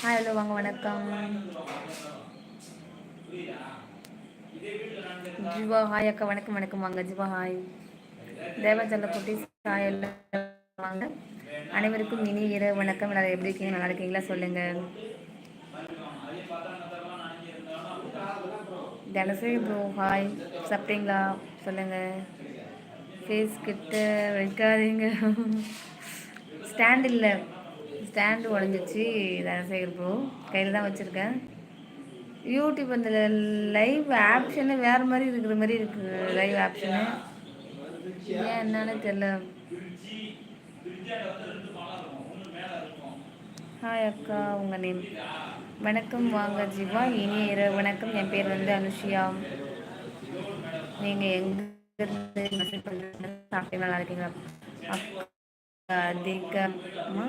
Hi hello வாங்க வணக்கம். Ziva hi அக்கா. வணக்கம் வணக்கம். வாங்க ஜிவா ஹாய் தேவச்சந்திர குட்டி ஹாய் வாங்க. அனைவருக்கும் இனி இரவு வணக்கம். எல்லாரும் எப்படி இருக்கீங்க? நல்லா இருக்கீங்களா? சொல்லுங்க. தனசே ப்ரோ ஹாய் சாப்பிட்டீங்களா? சொல்லுங்க. ஃபேஸ் கிட்ட வைக்காதீங்க. ஸ்டாண்ட் இல்லை. ஸ்டாண்டு உடஞ்சிச்சு தனசேகர் ப்ரோ கையில் தான் வச்சுருக்கேன் யூடியூப் அந்த லைவ் ஆப்ஷனு வேறு மாதிரி இருக்கிற மாதிரி இருக்குது லைவ் ஆப்ஷனு ஏன் என்னன்னு தெரியல. ஹாய் அக்கா உங்கள் நேம். வணக்கம் வாங்க ஜீவா. இனிய இரவு வணக்கம். என் பேர் வந்து அனுஷியா. நீங்கள் எங்கேருந்து மெசேஜ் பண்ணுறீங்க சாப்பிட்டீங்களா நல்லா இருக்கீங்களா? அதிகமாக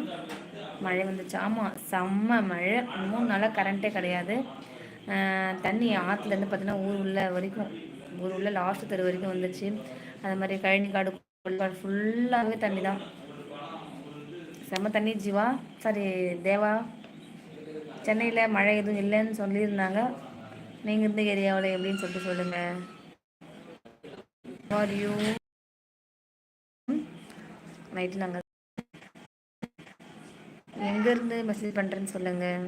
மழை வந்துச்சு. ஆமாம் செம்ம மழை. மூணு நாளாக கரண்ட்டே கிடையாது. தண்ணி ஆற்றுலேருந்து பார்த்தீங்கன்னா ஊர் உள்ள வரைக்கும் ஊர் உள்ள லாஸ்ட்டு தெரு வரைக்கும் வந்துச்சு. அது மாதிரி கழனி காடு ஃபுல்லாகவே தண்ணி தான். செம்ம தண்ணி ஜீவா. சாரி தேவா சென்னையில் மழை எதுவும் இல்லைன்னு சொல்லியிருந்தாங்க. நீங்கள் இருந்த ஏரியாவில் எப்படின்னு சொல்லிட்டு சொல்லுங்கள் ஃபார் யூ நைட்டு நாங்கள் எங்கேருந்து மெசேஜ் பண்ணுறேன்னு சொல்லுங்கள்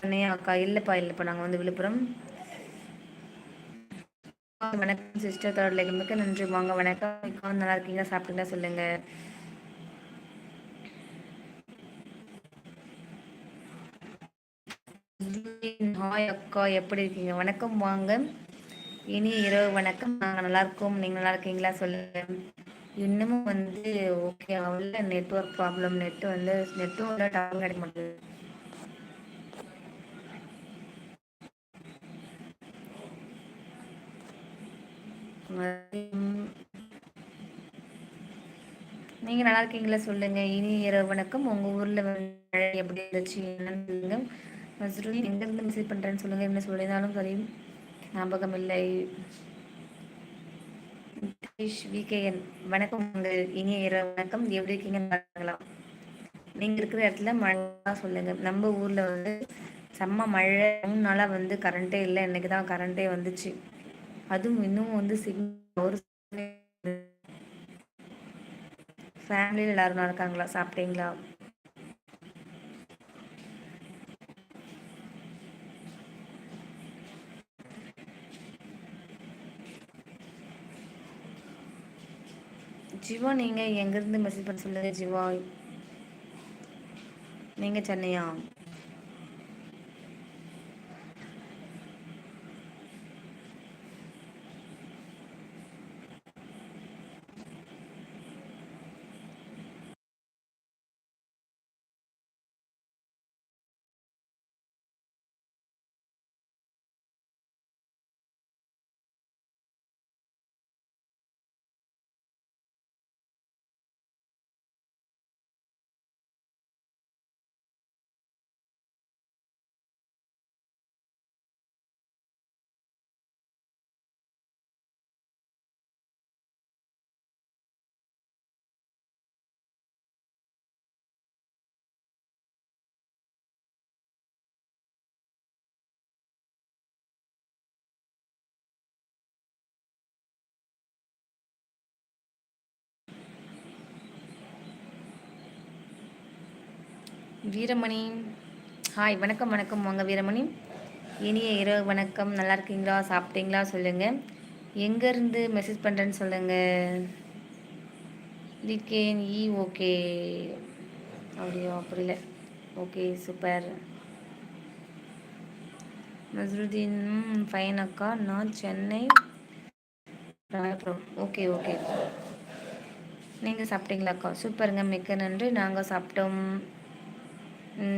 அண்ணே அக்கா இல்லைப்பா இல்லைப்பா நாங்கள் வந்து விழுப்புரம். வணக்கம் சிஸ்டர் தேர்ட் லைக் மிக்க நன்றி வாங்க வணக்கம். நல்லா இருக்கீங்களா? சாப்பிட்டீங்களா? சொல்லுங்கள் ஹாய் அக்கா எப்படி இருக்கீங்க? வணக்கம் வாங்க. இனி இரவு வணக்கம். நாங்கள் நல்லா இருக்கோம். நீங்கள் நல்லா இருக்கீங்களா? சொல்லுங்க. இன்னமும் வந்து ஓகே ஆகல நெட்ஒர்க் ப்ராப்ளம் நெட் வந்து நெட்டும் இல்லை டவர் கிடைக்க மாட்டேங்குது நீங்க நல்லா இருக்கீங்களா சொல்லுங்க. இனி இரவு வணக்கம். ஊர்ல ஊரில் எப்படி இருந்துச்சு? என்னன்னு சொல்லுங்கள் எங்க இருந்து மெசேஜ் பண்றேன்னு சொல்லுங்க. என்ன சொல்லியிருந்தாலும் சரி ஞாபகம் இல்லை. விகேஎன் வணக்கம் உங்கள் இனிய இரவு வணக்கம். எப்படி இருக்கீங்கன்னு பார்க்கலாம் நீங்கள் இருக்கிற இடத்துல மழை சொல்லுங்க. நம்ம ஊரில் வந்து செம்ம மழை. மூணு நாளாக வந்து கரண்ட்டே இல்லை. இன்னைக்கு தான் கரண்ட்டே வந்துச்சு. அதுவும் இன்னும் வந்து சிக்னல் ஒரு ஃபேமிலியில் எல்லாரும் இருக்காங்களா? சாப்பிட்டீங்களா? ஜிவா நீங்கள் எங்கேருந்து மெசேஜ் பண்ண சொல்லுங்கள் ஜிவா. நீங்கள் சென்னையா? வீரமணி. ஹாய் வணக்கம் வணக்கம். வாங்க வீரமணி. இனிய இரவு வணக்கம். நல்லா இருக்கீங்களா? சாப்பிட்டீங்களா? சொல்லுங்கள் எங்கேருந்து மெசேஜ் பண்ணுறேன்னு சொல்லுங்கள் லிகேன் இ e, ஓகே அப்படியோ? புரியல. ஓகே சூப்பர் நசருதீன் ஃபைன் அக்கா. நான் சென்னை ஓகே ஓகே நீங்கள் சாப்பிட்டீங்களாக்கா சூப்பருங்க மிக்க நன்றி. நாங்கள் சாப்பிட்டோம்.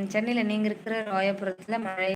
சென்னையில் நீங்கள் இருக்கிற ராயபுரத்தில் மழை